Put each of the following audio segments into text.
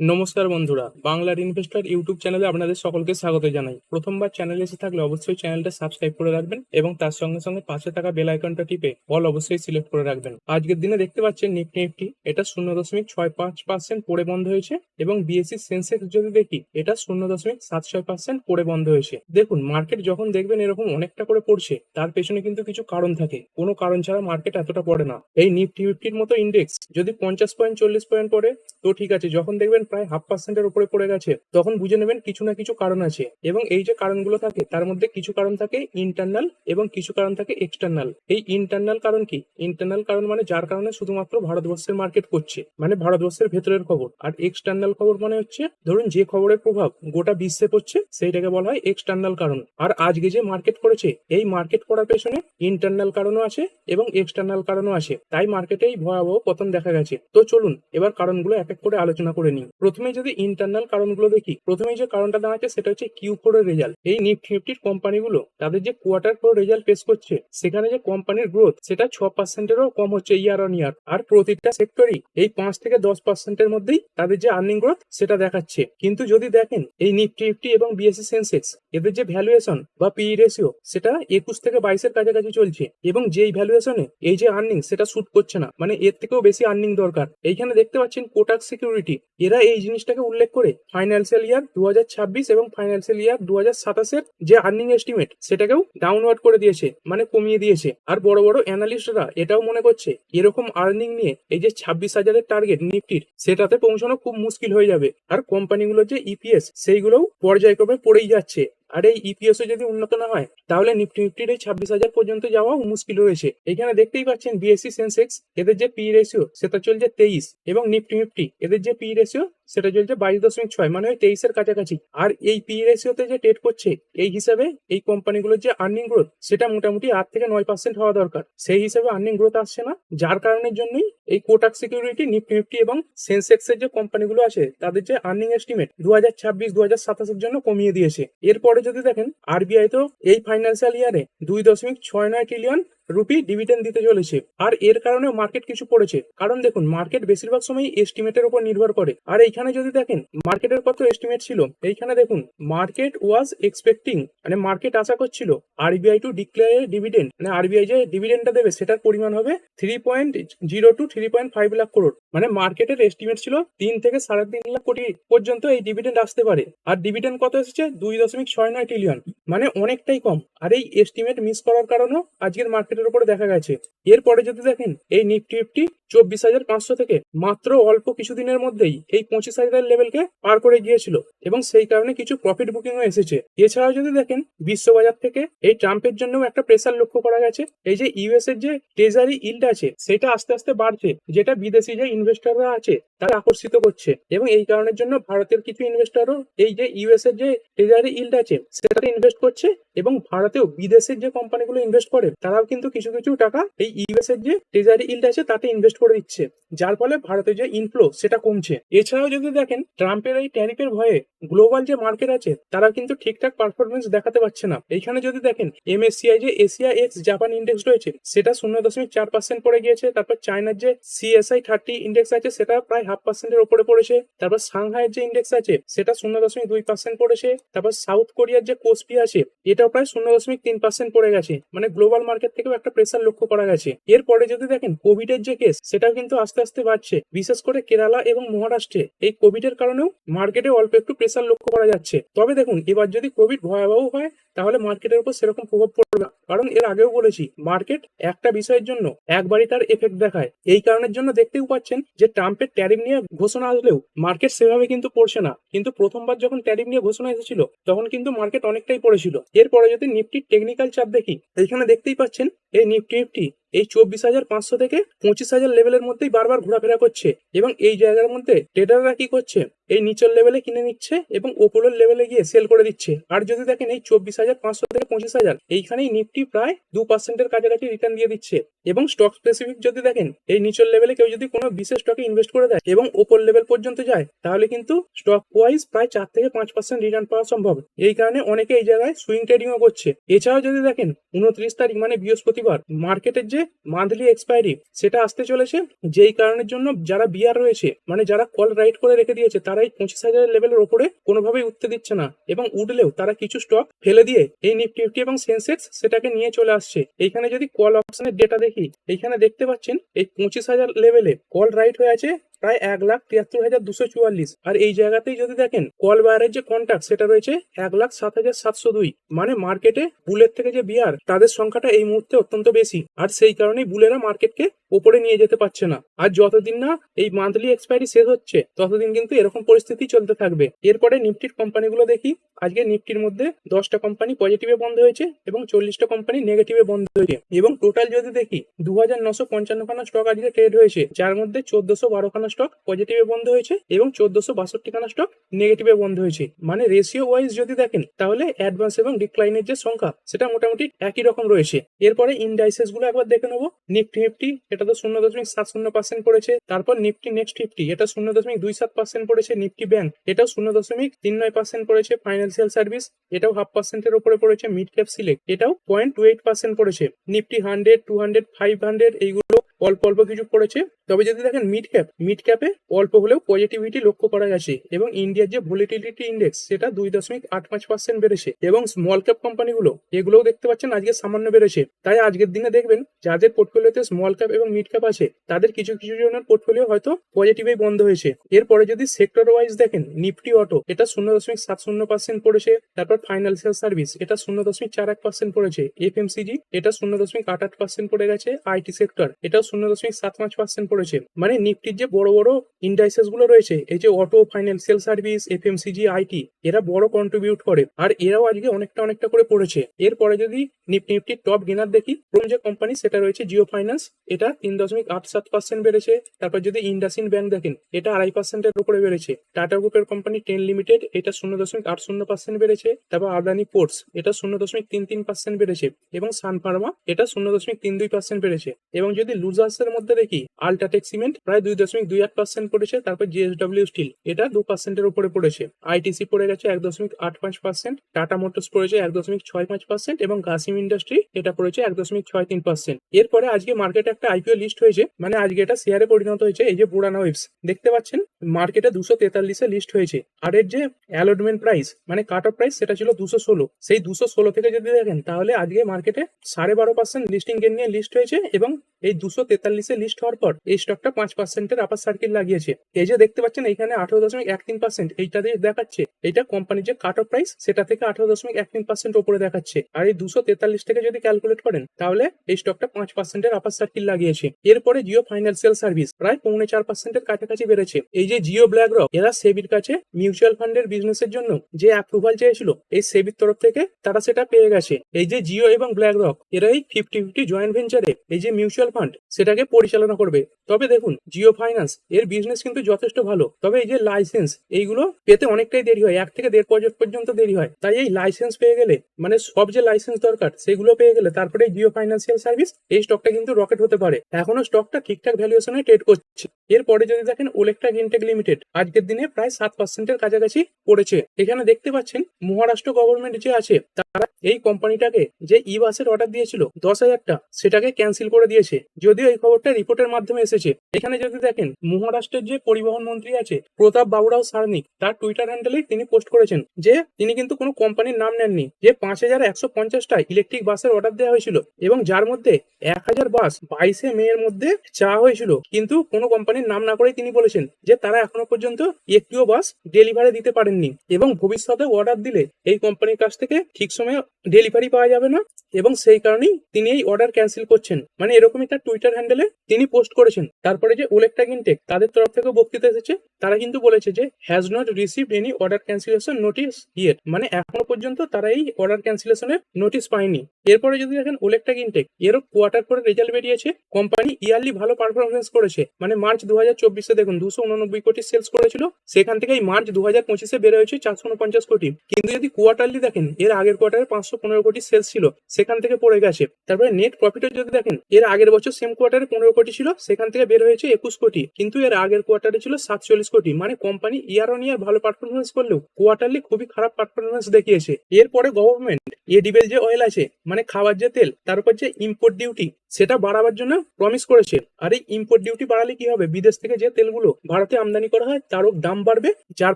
নমস্কার বন্ধুরা, বাংলার ইনভেস্টর ইউটিউব চ্যানেলে আপনাদের সকলকে স্বাগত জানাই। প্রথমবার চ্যানেলে এসে থাকলে অবশ্যই চ্যানেলটা সাবস্ক্রাইব করে রাখবেন এবং তার সঙ্গে সঙ্গে পাশে থাকা বেল আইকনটা টিপে অল অবশ্যই সিলেক্ট করে রাখবেন। আজকের দিনে দেখতে পাচ্ছেন নিফটি নিফটি এটা শূন্য দশমিক ছয় পাঁচ পার্সেন্ট পড়ে বন্ধ হয়েছে এবং বিএসসি সেন্সেক্স যদি দেখি, এটা শূন্য দশমিক সাত ছয় পার্সেন্ট পড়ে বন্ধ হয়েছে। দেখুন মার্কেট যখন দেখবেন এরকম অনেকটা করে পড়ছে, তার পেছনে কিন্তু কিছু কারণ থাকে। কোনো কারণ ছাড়া মার্কেট এতটা পড়ে না। এই নিফটি ফিফটির মতো ইন্ডেক্স যদি পঞ্চাশ পয়েন্ট চল্লিশ পয়েন্ট পড়ে, তো ঠিক আছে, যখন দেখবেন প্রায় হাফ পার্সেন্টের উপরে পড়ে গেছে। তখন বুঝে নেবেন কিছু না কিছু কারণ আছে এবং এই যে কারণগুলো থাকে, তার মধ্যে কিছু কারণ থাকে ইন্টারনাল এবং কিছু কারণ থাকে এক্সটার্নাল এই ইন্টারনাল কারণ কি? ইন্টারনাল কারণ মানে যার কারণে শুধুমাত্র ভারতবর্ষের মার্কেট করছে মানে ভারতবর্ষের ভেতরের খবর। আর এক্সটার্নাল খবর মানে হচ্ছে, ধরুন যে খবরের প্রভাব গোটা বিশ্বে পড়ছে, সেইটাকে বলা হয় এক্সটার্নাল কারণ। আর আজকে যে মার্কেট করেছে, এই মার্কেট করার পেছনে ইন্টারনাল কারণও আছে এবং এক্সটার্নাল কারণও আছে। তাই মার্কেটেই ভয়াবহ পতন দেখা গেছে। তো চলুন, এবার কারণগুলো এক এক করে আলোচনা করে নিই। প্রথমে যদি ইন্টারনাল কারণগুলো দেখি, প্রথমে যে কারণটা দাঁড়াচ্ছে সেটা হচ্ছে কিউ ফোর রেজাল্ট এই নিফটি ফিফটির কোম্পানিগুলো তাদের যে কোয়ার্টার ফোর রেজাল্ট পেশ করছে, সেখানে যে কোম্পানির গ্রোথ সেটা ছ পার্সেন্টেরও কম হচ্ছে ইয়ার অন ইয়ার আর প্রতিটা সেক্টরই এই পাঁচ থেকে দশ পার্সেন্টের মধ্যেই তাদের যে আর্নিং গ্রোথ সেটা দেখাচ্ছে। কিন্তু যদি দেখেন, এই নিফটি ফিফটি এবং বিএসসি সেন্সেক্স এদের যে ভ্যালুয়েশন বা পিই রেশিও সেটা একুশ থেকে বাইশের কাছাকাছি চলছে। এবং যেই ভ্যালুয়েশনে এই যে আর্নিং সেটা শুট করছে না। মানে এর থেকেও বেশি আর্নিং দরকার। এইখানে দেখতে পাচ্ছেন কোটাক সিকিউরিটি এরা এই জিনিসটাকে উল্লেখ করে ফাইন্যান্সিয়াল ইয়ার দু হাজার ছাব্বিশ এবং ফাইন্যান্সিয়াল ইয়ার দু সাতাশের যে আর্নিং এস্টিমেট সেটাকেও ডাউনওয়ার্ড করে দিয়েছে মানে কমিয়ে দিয়েছে। আর বড় বড় অ্যানালিস্টরা এটাও মনে করছে, এরকম আর্নিং নিয়ে এই যে ছাব্বিশ হাজারের টার্গেট নিফটির, সেটাতে পৌঁছানো খুব মুশকিল হয়ে যাবে। আর কোম্পানিগুলোর যে ইপিএস সেইগুলোও পর্যায়ক্রমে পড়েই যাচ্ছে। আর, এই ইপিএস যদি উন্নত না হয়, তাহলে নিফটি নিফটির এই ছাব্বিশ হাজার পর্যন্ত যাওয়াও মুশকিল রয়েছে। এখানে দেখতেই পাচ্ছেন বিএসসি সেন্সেক্স এদের যে পি রেশিও সেটা চলছে তেইশ, এবং নিফটি নিফটি, এদের যে পি রেশিও সেটা চলছে বাইশ দশমিক ছয় মানে ওই তেইশের কাছাকাছি। আর এই পি রেশিওতে যে ট্রেড করছে, এই হিসাবে এই কোম্পানিগুলোর যে আর্নিং গ্রোথ সেটা মোটামুটি আট থেকে নয় পার্সেন্ট হওয়া দরকার। সেই হিসাবে আর্নিং গ্রোথ আসছে না, যার কারণের জন্যই এই কোটাক সিকিউরিটি নিফটি নিফটি এবং সেন্সেক্স এর যে কোম্পানিগুলো আছে, তাদের যে আর্নিং এস্টিমেট দু হাজার ছাব্বিশ দু হাজার সাতাশের জন্য কমিয়ে দিয়েছে। এরপরে যদি দেখেন আরবিআই তো এই ফাইন্যান্সিয়াল ইয়ারে দুই দশমিক ছয় নয় ট্রিলিয়ন রুপি ডিভিডেন্ড দিতে চলেছে। আর এর কারণে মার্কেট কিছু পড়েছে। কারণ দেখুন মার্কেট বেশিরভাগ সময় এস্টিমেটের উপর নির্ভর করে। আর এইখানে যদি দেখেন মার্কেটের কত এস্টিমেট ছিল? এইখানে দেখুন মার্কেট ওয়াজ এক্সপেক্টিং মানে মার্কেট আশা করছিল আরবিআই টু ডিক্লেয়ার ডিভিডেন্ড মানে আরবিআই যে ডিভিডেন্ডটা দেবে, সেটার পরিমাণ হবে three point zero two three point five lakh crore মানে মার্কেটের এস্টিমেট ছিল তিন থেকে সাড়ে তিন লাখ কোটি পর্যন্ত এই ডিভিডেন্ড আসতে পারে। আর ডিভিডেন্ড কত এসেছে? দুই দশমিক ছয় নয় ট্রিলিয়ন মানে অনেকটাই কম। আর এই এস্টিমেট মিস করার কারণেও আজকের মার্কেটের উপরে দেখা গেছে। এরপরে যদি দেখেন, এই নিফটি ফিফটি চব্বিশ হাজার পাঁচশো থেকে মাত্র অল্প কিছুদিনের মধ্যেই এই পঁচিশ হাজার লেভেলকে পার করে গিয়েছিল। এবং সেই কারণে কিছু প্রফিট বুকিংও এসেছে। এছাড়াও যদি দেখেন, বিশ্ববাজার থেকে এই ট্রাম্পের জন্যও একটা প্রেসার লক্ষ্য করা গেছে। এই যে ইউএস এর যে ট্রেজারি ইল্ড আছে, সেটা আস্তে আস্তে বাড়ছে, যেটা বিদেশি যে ইনভেস্টররা আছে, তারা আকর্ষিত করছে। এবং এই কারণের জন্য ভারতের কিছু ইনভেস্টরও এই যে ইউএস এর যে ট্রেজারি ইল্ড আছে, সেটাতে ইনভেস্ট করছে এবং ভারতেও বিদেশের যে কোম্পানিগুলো ইনভেস্ট করে, তারাও কিন্তু কিছু কিছু টাকা এই ইউএস এর যে ট্রেজারি ইল্ড আছে, তাতে ইনভেস্ট করে দিচ্ছে। যার ফলে ভারতের যে ইনফ্লো সেটা কমছে। এছাড়াও যদি দেখেন, ট্রাম্পের এই ট্যারিফের ভয়ে গ্লোবাল যে মার্কেট আছে, তারা কিন্তু ঠিকঠাক পারফরমেন্স দেখাতে পারছে না। এইখানে যদি দেখেন এমএসসিআই যে এশিয়া এক্স জাপান ইন্ডেক্স রয়েছে, সেটা শূন্য দশমিক চার পার্সেন্ট পড়ে গিয়েছে, তারপর চায়নার যে সিএসআই থার্টি ইন্ডেক্স আছে, সেটা প্রায় হাফ পার্সেন্টের উপরে পড়েছে, তারপর সাংহাইয়ের যে ইন্ডেক্স আছে, সেটা শূন্য দশমিক দুই পার্সেন্ট পড়েছে, তারপর সাউথ কোরিয়ার যে কোসপি আছে, এটাও প্রায় শূন্য দশমিক তিন পার্সেন্ট পড়ে গেছে। মানে গ্লোবাল মার্কেট থেকেও একটা প্রেসার লক্ষ্য করা গেছে। এরপরে যদি দেখেন কোভিড এর যে কেস সেটাও কিন্তু আস্তে আস্তে বাড়ছে। বিশেষ করে কেরালা এবং মহারাষ্ট্রে। এই কোভিড এর কারণেও মার্কেটে অল্প একটু প্রেসার লক্ষ্য করা যাচ্ছে। তবে দেখুন, এবার যদি কোভিড ভয়াবহ হয়, তাহলে মার্কেটের উপর সেরকম প্রভাব পড়বে না। কারণ এর আগেও বলেছি মার্কেট একটা বিষয়ের জন্য একবারই তার এফেক্ট দেখায়। এই কারণের জন্য দেখতেও পাচ্ছেন যে ট্রাম্পের ট্যারিফ নিয়ে ঘোষণা আসলেও মার্কেট সেভাবে কিন্তু পড়ছে না। কিন্তু প্রথমবার যখন ট্যারিফ নিয়ে ঘোষণা এসেছিল, তখন কিন্তু মার্কেট অনেকটাই পড়েছিল। এরপরে যদি নিফটির টেকনিক্যাল চাপ দেখি এখানে দেখতেই পাচ্ছেন, এই নিফটি নিফটি এই চব্বিশ হাজার পাঁচশো থেকে পঁচিশ হাজার লেভেলের মধ্যেই বারবার ঘোরাফেরা করছে এবং এই জায়গার মধ্যে ট্রেডাররা কি করছে? এই নিচের লেভেলে কিনে নিচ্ছে এবং ওপরের লেভেলে গিয়ে সেল করে দিচ্ছে। আর যদি দেখেন এই চব্বিশ হাজার পাঁচশো থেকে পঁচিশ হাজার, এইখানেই নিফটি প্রায় দু পার্সেন্টের কাছাকাছি রিটার্ন দিয়ে দিচ্ছে। এবং স্টক স্পেসিফিক যদি দেখেন, এই নিচের লেভেলে কেউ যদি কোনো বিশেষ স্টকে ইনভেস্ট করে দেয় এবং ওপর লেভেল পর্যন্ত যায়, তাহলে কিন্তু স্টক ওয়াইজ প্রায় চার থেকে পাঁচ পার্সেন্ট রিটার্ন পাওয়া সম্ভব। এই কারণে অনেকে এই জায়গায় সুইং ট্রেডিংও করছে। এছাড়াও যদি দেখেন, উনত্রিশ তারিখ মানে বৃহস্পতিবার মার্কেটের যে মান্থলি এক্সপায়ারি সেটা আসতে চলেছে। যেই কারণের জন্য যারা বিয়ার রয়েছে মানে যারা কল রাইট করে রেখে দিয়েছে তারা এই পঁচিশ হাজারের লেভেলের ওপরে কোনোভাবেই উঠতে দিচ্ছে না। এবং উঠলেও তারা কিছু স্টক ফেলে দিয়ে এই নিফটি ফিফটি এবং সেন্সেক্স সেটাকে নিয়ে চলে আসছে। এইখানে যদি কল অপশনের ডেটা দেখি, এইখানে দেখতে পাচ্ছেন এই পঁচিশ হাজার লেভেলে কল রাইট হয়ে আছে প্রায় এক লাখ তিয়াত্তর হাজার দুশো চুয়াল্লিশ। আর এই জায়গাতেই যদি দেখেন, কল বায়ারের যে কন্ট্যাক্ট সেটা রয়েছে এক লাখ সাত হাজার সাতশো দুই। মানে মার্কেটে বুলের থেকে যে বিয়ার, তাদের সংখ্যাটা এই মুহূর্তে অত্যন্ত বেশি। আর সেই কারণেই বুলেরা মার্কেটকে ওপরে নিয়ে যেতে পারছে না। আর যতদিন না এই মান্থলি এক্সপায়ারি শেষ হচ্ছে, ততদিন কিন্তু এরকম পরিস্থিতি চলতে থাকবে। এরপরে নিফটির কোম্পানিগুলো দেখি, আজকে নিফটির মধ্যে দশটা কোম্পানি পজিটিভে বন্ধ হয়েছে এবং চল্লিশটা কোম্পানি নেগেটিভে বন্ধ হয়েছে। এবং টোটাল যদি দেখি দু হাজার নশো পঞ্চান্ন খানা স্টক আজকে ট্রেড হয়েছে, যার মধ্যে চোদ্দশো বারো খানা স্টক পজিটিভে বন্ধ হয়েছে এবং চোদ্দশো বাষট্টি খানা স্টক নেগেটিভে বন্ধ হয়েছে। মানে রেশিও ওয়াইজ যদি দেখেন, তাহলে অ্যাডভান্স এবং ডিক্লাইনের যে সংখ্যা, সেটা মোটামুটি একই রকম রয়েছে। এরপরে ইন্ডাইসেসগুলো একবার দেখে নেব। নিফটি নিফটি এটা তো শূন্য দশমিক সাত শূন্য পার্সেন্ট পড়েছে। তারপর নিফটি নেক্সট ফিফটি এটা শূন্য দশমিক দুই সাত পার্সেন্ট পড়েছে নিফটি ব্যাংক এটাও শূন্য দশমিক তিন নয় পার্সেন্ট পড়েছে ফাইন্যান্সিয়াল সার্ভিস এটাও হাফ পার্সেন্টের উপরে পড়েছে মিড ক্যাপ সিলেক্ট এটাও পয়েন্ট টু এইট পার্সেন্ট পড়েছে। Nifty hundred two hundred five hundred এইগুলো অল্প অল্প কিছু পড়েছে। তবে যদি দেখেন মিড ক্যাপ মিড ক্যাপে অল্প হলেও পজিটিভিটি লক্ষ্য করা গেছে এবং ইন্ডিয়ার যে ভলিটিলিটি ইন্ডেক্স সেটা দুই দশমিক আট পাঁচ পার্সেন্ট বেড়েছে এবং স্মল ক্যাপ কোম্পানিগুলো এগুলোও দেখতে পাচ্ছেন আজকে সামান্য বেড়েছে। তাই আজকের দিনে দেখবেন যাদের পোর্টফোলিওতে স্মল ক্যাপ এবং মিড ক্যাপ আছে, তাদের কিছু কিছু জনের পোর্টফোলিও হয়তো পজিটিভে বন্ধ হয়েছে। এরপরে যদি সেক্টর ওয়াইজ দেখেন নিফটি অটো এটা শূন্য দশমিক সাত শূন্য পার্সেন্ট পড়েছে, তারপর ফাইন্যান্সিয়াল সার্ভিস এটা শূন্য দশমিক চার এক পার্সেন্ট পড়েছে এফএমসিজি এটা শূন্য দশমিক আট আট পার্সেন্ট পড়ে গেছে আইটি সেক্টর এটাও শূন্য দশমিক সাত পাঁচ পার্সেন্ট পড়েছে। মানে নিফটির যে বড় বড় ইন্ডাইসেসগুলো রয়েছে, এই যে auto financial service FMCG IT এরা বড় কন্ট্রিবিউট করে। আর এরাও আজকে অনেকটা অনেকটা করে পড়েছে। এরপরে যদি নিফটি নিফটির টপ গেনার দেখি, প্রথম যে কোম্পানি সেটা রয়েছে জিও ফাইন্যান্স এটা তিন দশমিক আট সাত পার্সেন্ট বেড়েছে। তারপর যদি ইন্ডাসিন ব্যাংক দেখেন, এটা আড়াই পার্সেন্টের উপরে বেড়েছে। টাটা গ্রুপের কোম্পানি টেন লিমিটেড এটা শূন্য দশমিক আট শূন্য পার্সেন্ট বেড়েছে। তারপর আদানি পোর্টস এটা শূন্য দশমিক তিন তিন পার্সেন্ট বেড়েছে। এবং সান ফার্মা এটা শূন্য দশমিক তিন দুই পার্সেন্ট বেড়েছে। এবং যদি লুজার্স এর মধ্যে দেখি আল্ট্রাটেক সিমেন্ট প্রায় দুই দশমিক দুই আট পার্সেন্ট পড়েছে, তারপর জিএসডব্লিউ স্টিল এটা দু পার্সেন্টের উপরে পড়েছে। আইটিসি পড়ে গেছে এক দশমিক আট পাঁচ পার্সেন্ট টাটা মোটরস পড়েছে এক দশমিক ছয় পাঁচ পার্সেন্ট এবং গাসিম ইন্ডাস্ট্রি এটা পড়েছে এক দশমিক ছয় তিন পার্সেন্ট এরপরে আজকে মার্কেটে একটা আইপিও লিস্ট হয়েছে মানে আজকে এটা শেয়ারে পরিণত হয়েছে, এই যে বুড়ানা ওয়েবস দেখতে পাচ্ছেন? মার্কেটে দুশো তেতাল্লিশে লিস্ট হয়েছে। আর এর যে অ্যালটমেন্ট প্রাইস মানে কাট অফ প্রাইস সেটা ছিল দুশো ষোলো। সেই দুশো ষোলো থেকে যদি দেখেন, তাহলে আজকে মার্কেটে সাড়ে বারো পার্সেন্ট লিস্টিং গেন নিয়ে লিস্ট হয়েছে এবং এই দুশো তেতাল্লিশে লিস্ট হওয়ার পর এই স্টকটা পাঁচ পার্সেন্টের আপার সার্কিল লাগিয়েছে। এই যে দেখতে পাচ্ছেন এখানে আঠারো দশমিক এক তিন পার্সেন্ট এইটা দিয়ে দেখাচ্ছে। এটা কোম্পানির যে কাট অফ প্রাইস সেটা থেকে আঠারো দশমিক এক তিন পার্সেন্ট উপরে দেখাচ্ছে। আর এই দুশো তেতাল্লিশ থেকে যদি ক্যালকুলেট করেন, তাহলে এই স্টকটা পাঁচ পার্সেন্টের আপার সার্কিল লাগিয়েছে। এরপরে জিও ফাইন্যান্সিয়াল সার্ভিস প্রায় পৌনে চার পার্সেন্টের কাছাকাছি বেড়েছে। এই যে জিও ব্ল্যাক রক এরা সেবির কাছে মিউচুয়াল ফান্ডের বিজনেসের জন্য যে অ্যাপ্রুভাল চেয়েছিল, এই সেবির তরফ থেকে তারা সেটা পেয়ে গেছে। এই যে জিও এবং ব্ল্যাক রক এরা এই ফিফটি ফিফটি জয়েন্ট ভেঞ্চারে এই যে মিউচুয়াল ফান্ড সেটাকে পরিচালনা করবে। তবে দেখুন, জিও ফাইন্যান্স এর বিজনেস কিন্তু যথেষ্ট ভালো। তবে এই যে লাইসেন্স এইগুলো পেতে অনেকটাই দেরি হয়। এক থেকে দেড় বছর পর্যন্ত দেরি হয়। তাই এই লাইসেন্স পেয়ে গেলে মানে সব যে লাইসেন্স দরকার, সেগুলো পেয়ে গেলে তারপরে জিও ফাইন্যান্সিয়াল সার্ভিস এই স্টকটা কিন্তু রকেট হতে পারে। এখনও স্টকটা ঠিকঠাক ভ্যালুয়েশনে ট্রেড করছে। এরপরে যদি দেখেন ওলেকট্রা ইনটেক লিমিটেড আজকের দিনে প্রায় সাত পার্সেন্টের কাছাকাছি পড়েছে। এখানে দেখতে পাচ্ছেন, মহারাষ্ট্র গভর্নমেন্ট যে আছে, তারা এই কোম্পানিটাকে যে ই বাসের অর্ডার দিয়েছিল, দশ হাজারটা, সেটাকে ক্যান্সেল করে দিয়েছে। যদিও এই খবরটা রিপোর্টের মাধ্যমে এসেছে। এখানে যদি দেখেন, মহারাষ্ট্রের যে পরিবহন মন্ত্রী আছে, প্রতাপ বাবুরাও সারনিক তার টুইটার হ্যান্ডেলেই তিনি পোস্ট করেছেন যে, তিনি কিন্তু কোনো কোম্পানির নাম নেননি, যে পাঁচ হাজার একশো পঞ্চাশটা ইলেকট্রিক বাসের অর্ডার দেওয়া হয়েছিল এবং যার মধ্যে এক হাজার বাস বাইশে মে এর মধ্যে চাওয়া হয়েছিল। কিন্তু কোনো কোম্পানির নাম না করেই তিনি বলেছেন যে, তারা এখনও পর্যন্ত একটিও বাস ডেলিভারি দিতে পারেননি এবং ভবিষ্যতে অর্ডার দিলে এই কোম্পানির কাছ থেকে ঠিক সময়ে ডেলিভারি পাওয়া যাবে না এবং সেই কারণেই তিনি এই অর্ডার ক্যান্সেল করছেন। মানে এরকমই তার টুইটার হ্যান্ডেলে তিনি পোস্ট করেছেন। তারপরে যে ওলেকটা ইনটেক তাদের তরফ থেকে বক্তৃতা এসেছে, তারা কিন্তু বলেছে যে has not received any order cancellation notice yet মানে এখনও পর্যন্ত তারা এই অর্ডার ক্যান্সেলেশনের নোটিস পায়নি। এরপরে যদি দেখেন ওলেকটা ইনটেক এরও কোয়ার্টার করে রেজাল্ট বেরিয়েছে। কোম্পানি ইয়ারলি ভালো পারফরমেন্স করেছে। মানে মার্চ দু হাজার চব্বিশে দেখুন, দুশো উননব্বই কোটি সেলস করেছিল। সেখান থেকে এই মার্চ দু হাজার পঁচিশে বেড়ে হয়েছে চারশো উনপঞ্চাশ কোটি। কিন্তু যদি কোয়ার্টারলি দেখেন, এর আগের কোয়ার্টারে পাঁচশো পনেরো কোটি সেলস ছিল। সেখান থেকে পড়ে গেছে। তারপরে নেট প্রফিটও যদি দেখেন, এর আগের বছর সেম কোয়ার্টারে পনেরো কোটি ছিল, সেখান থেকে বের হয়েছে একুশ কোটি। কিন্তু এর আগের কোয়ার্টারে ছিল সাতচল্লিশ কোটি। মানে কোম্পানি ইয়ার অন ইয়ার ভালো পারফরমেন্স করলেও কোয়ার্টারলি খুবই খারাপ পারফরমেন্স দেখিয়েছে। এরপরে গভর্নমেন্ট এডিবেল যে অয়েল আছে মানে খাবার যে তেল, তার উপর যে ইম্পোর্ট ডিউটি সেটা বাড়াবার জন্য প্রমিস করেছে। আর এই ইম্পোর্ট ডিউটি বাড়ালে কি হবে? বিদেশ থেকে যে তেলগুলো ভারতে আমদানি করা হয়, তারও দাম বাড়বে, যার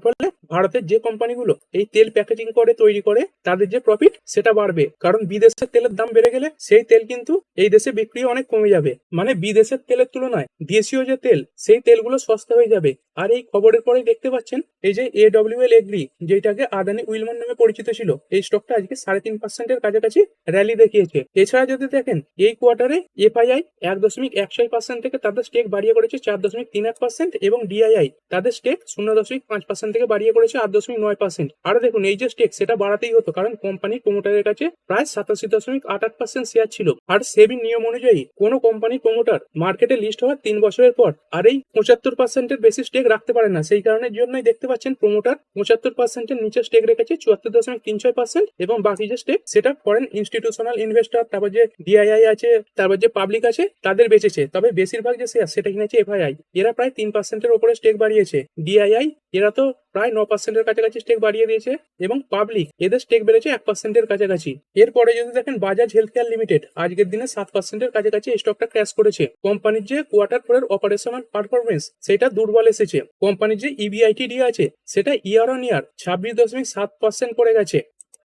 ফলে ভারতের যে কোম্পানিগুলো এই তেল প্যাকেজিং করে, তৈরি করে, তাদের যে প্রফিট সেটা বাড়বে। কারণ বিদেশের তেলের দাম বেড়ে গেলে সেই তেল কিন্তু এই দেশে বিক্রি অনেক কমে যাবে। মানে বিদেশের তেলের তুলনায় দেশীয় যে তেল, সেই তেলগুলো সস্তা হয়ে যাবে। আর এই খবরের পরেই দেখতে পাচ্ছেন, এই যে এ ডব্লিউ এল এগ্রি যেটাকে আদানি উইলমান নামে পরিচিত ছিল, এই স্টকটা আজকে সাড়ে তিন পার্সেন্টের কাছাকাছি র্যালি দেখিয়েছে। এছাড়া যদি দেখেন, এই কোয়ার্টারে এফআইআই এক দশমিক এক ছয় পার্সেন্ট থেকে তাদের স্টেক বাড়িয়ে করেছে চার দশমিক তিন এক পার্সেন্ট এবং ডিআইআই তাদের স্টেক শূন্য দশমিক পাঁচ পার্সেন্ট থেকে বাড়িয়ে করেছে আট দশমিক নয় পার্সেন্ট আর দেখুন, এই যে স্টেক সেটা বাড়াতেই হতো কারণ কোম্পানির প্রমোটারের কাছে প্রায় সাতাশি দশমিক আট আট পার্সেন্ট শেয়ার ছিল। আর সেবি নিয়ম অনুযায়ী কোনো কোম্পানির প্রমোটার মার্কেটে লিস্ট হওয়ার তিন বছরের পর আর এই পঁচাত্তর পার্সেন্টের বেশি স্টেক রাখতে পারে না। সেই কারণের জন্যই দেখতে পাচ্ছেন প্রমোটার পঁচাত্তর পার্সেন্টের নিচে স্টেক রেখেছে চুয়াত্তর দশমিক তিন ছয় পার্সেন্ট এবং বাকি যে স্টেক সেটা ফরেন ইনস্টিটিউশনাল ইনভেস্টর তারপর যে ডিআইআই আছে, তারপর যে পাবলিক আছে, তাদের বেঁচেছে। তবে বেশিরভাগ যে শেয়ার সেটা কিনেছে এফআইআই এরা প্রায় তিন পার্সেন্টের উপরে স্টেক বাড়িয়েছে। ডিআইআই এরা তো প্রায় ন পার্সেন্টের কাছাকাছি স্টেক বাড়িয়ে দিয়েছে। এবং পাবলিক এদের স্টেক বেড়েছে এক পার্সেন্টের কাছাকাছি। এরপরে যদি দেখেন বাজাজ হেলথ কেয়ার লিমিটেড আজকের দিনে সাত পার্সেন্টের কাছাকাছি স্টকটা ক্র্যাশ করেছে। কোম্পানির যে কোয়ার্টার ফোরের অপারেশনাল পারফরমেন্স সেটা দুর্বল এসেছে। কোম্পানির যে E ইবিআইটিডি আছে, সেটা ইয়ার অন ইয়ার ছাব্বিশ দশমিক সাত পার্সেন্ট পড়ে গেছে।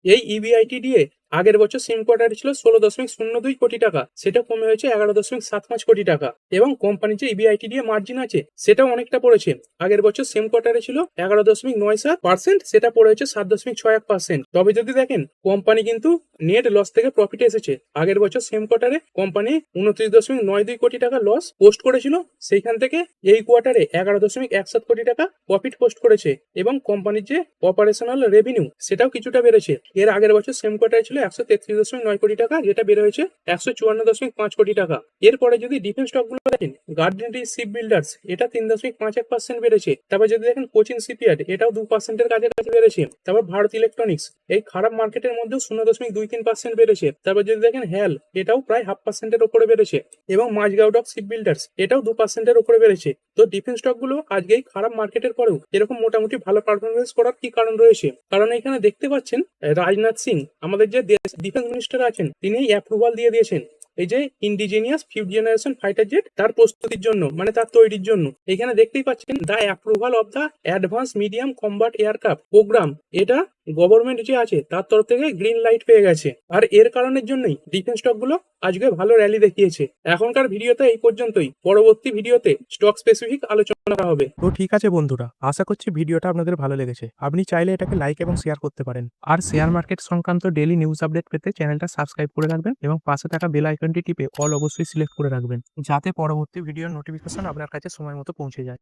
এই E ইবিআইটিডিএ আগের বছর সেম কোয়ার্টারে ছিল ষোলো দশমিক শূন্য দুই কোটি টাকা। সেটা কমে হয়েছে এগারো দশমিক সাত পাঁচ কোটি টাকা। এবং কোম্পানির যে E দিয়ে মার্জিন আছে, সেটাও অনেকটা পড়েছে। আগের বছর সেম কোয়ার্টারে ছিল এগারো দশমিক নয় সাত পার্সেন্ট সেটা পড়ে হয়েছে সাত দশমিক ছয় এক পার্সেন্ট তবে যদি দেখেন কোম্পানি কিন্তু নেট লস থেকে প্রফিট এসেছে। আগের বছর সেম কোয়ার্টারে কোম্পানি উনত্রিশ দশমিক নয় দুই কোটি টাকা লস পোস্ট করেছিল। সেইখান থেকে এই কোয়ার্টারে এগারো দশমিক এক সাত কোটি টাকা প্রফিট পোস্ট করেছে। এবং কোম্পানির যে অপারেশনাল রেভিনিউ সেটাও কিছুটা বেড়েছে। এর আগের বছর সেম কোয়ার্টারে ছিল একশো তেত্রিশ দশমিক নয় কোটি টাকা, যেটা বের হয়েছে একশো চুয়ান্ন দশমিক পাঁচ কোটি টাকা। এরপরে যদি ডিফেন্স স্টকগুলো দেখেন গার্ডেনরি শিপ বিল্ডার্স এটা তিন দশমিক পাঁচ এক পার্সেন্ট বেড়েছে। তারপর যদি দেখেন কোচিং শিপইয়ার্ড এটাও দু পার্সেন্টের কাছাকাছি বেড়েছে। তারপর ভারত ইলেকট্রনিক্স এই খারাপ মার্কেটের মধ্যেও শূন্য দশমিক দুই তিন পার্সেন্ট বেড়েছে। তারপর যদি দেখেন হ্যাল এটাও প্রায় হাফ পার্সেন্টের উপরে বেড়েছে। এবং মাঝগাঁও ডক শিপ বিল্ডার্স এটাও দু পার্সেন্টের উপরে বেড়েছে। তো ডিফেন্স স্টকগুলো আজকে এই খারাপ মার্কেটের পরেও এরকম মোটামুটি ভালো পারফরমেন্স করার কি কারণ রয়েছে? কারণ এখানে দেখতে পাচ্ছেন রাজনাথ সিং, আমাদের যে ডিফেন্স মিনিস্টার আছেন তিনি অ্যাপ্রুভাল দিয়ে দিয়েছেন। এই যে indigenous fifth generation fighter jet তার প্রস্তুতির জন্য মানে তার তৈরির জন্য। এখানে দেখতেই পাচ্ছেন the approval of the advance medium combat aircraft programme এটা গভর্নমেন্ট যে আছে, তার তরফ থেকে গ্রিন লাইট পেয়ে গেছে। আর এর কারণের জন্যই ডিফেন্স স্টকগুলো আজকে ভালো র্যালি দেখিয়েছে। এখনকার ভিডিওতে এই পর্যন্তই। পরবর্তী ভিডিওতে স্টক স্পেসিফিক আলোচনা করা হবে। তো ঠিক আছে বন্ধুরা, আশা করছি ভিডিওটা আপনাদের ভালো লেগেছে। আপনি চাইলে এটাকে লাইক এবং শেয়ার করতে পারেন। আর শেয়ার মার্কেট সংক্রান্ত ডেলি নিউজ আপডেট পেতে চ্যানেলটা সাবস্ক্রাইব করে রাখবেন এবং পাশে থাকা বেল আইকনটি টিপে অল অবশ্যই সিলেক্ট করে রাখবেন, যাতে পরবর্তী ভিডিওর নোটিফিকেশন আপনার কাছে সময় মতো পৌঁছে যায়।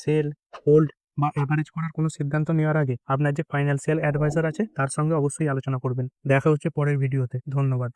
সেল হোল্ড বা অ্যাভারেজ করার কোনো সিদ্ধান্ত নেওয়ার আগে আপনার যে ফাইন্যান্সিয়াল অ্যাডভাইজার আছে, তার সঙ্গে অবশ্যই আলোচনা করবেন। দেখা হচ্ছে পরের ভিডিওতে ধন্যবাদ।